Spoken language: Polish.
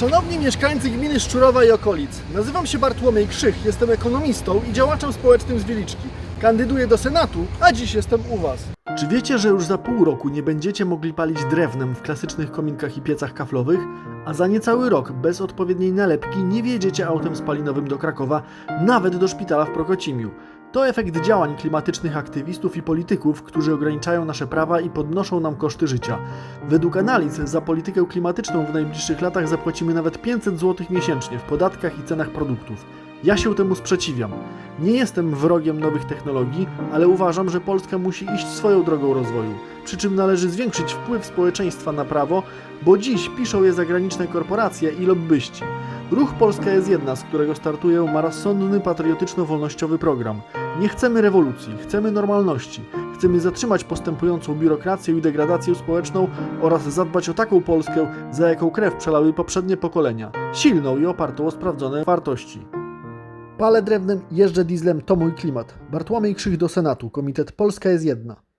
Szanowni mieszkańcy gminy Szczurowa i okolic, nazywam się Bartłomiej Krzych, jestem ekonomistą i działaczem społecznym z Wieliczki. Kandyduję do Senatu, a dziś jestem u Was. Czy wiecie, że już za pół roku nie będziecie mogli palić drewnem w klasycznych kominkach i piecach kaflowych, a za niecały rok bez odpowiedniej nalepki nie wjedziecie autem spalinowym do Krakowa, nawet do szpitala w Prokocimiu? To efekt działań klimatycznych aktywistów i polityków, którzy ograniczają nasze prawa i podnoszą nam koszty życia. Według analiz za politykę klimatyczną w najbliższych latach zapłacimy nawet 500 zł miesięcznie w podatkach i cenach produktów. Ja się temu sprzeciwiam. Nie jestem wrogiem nowych technologii, ale uważam, że Polska musi iść swoją drogą rozwoju. Przy czym należy zwiększyć wpływ społeczeństwa na prawo, bo dziś piszą je zagraniczne korporacje i lobbyści. Ruch Polska jest jedna, z którego startuję, ma rozsądny, patriotyczno-wolnościowy program. Nie chcemy rewolucji, chcemy normalności. Chcemy zatrzymać postępującą biurokrację i degradację społeczną oraz zadbać o taką Polskę, za jaką krew przelały poprzednie pokolenia. Silną i opartą o sprawdzone wartości. Palę drewnem, jeżdżę dieslem, to mój klimat. Bartłomiej Krzych do Senatu, Komitet Polska jest jedna.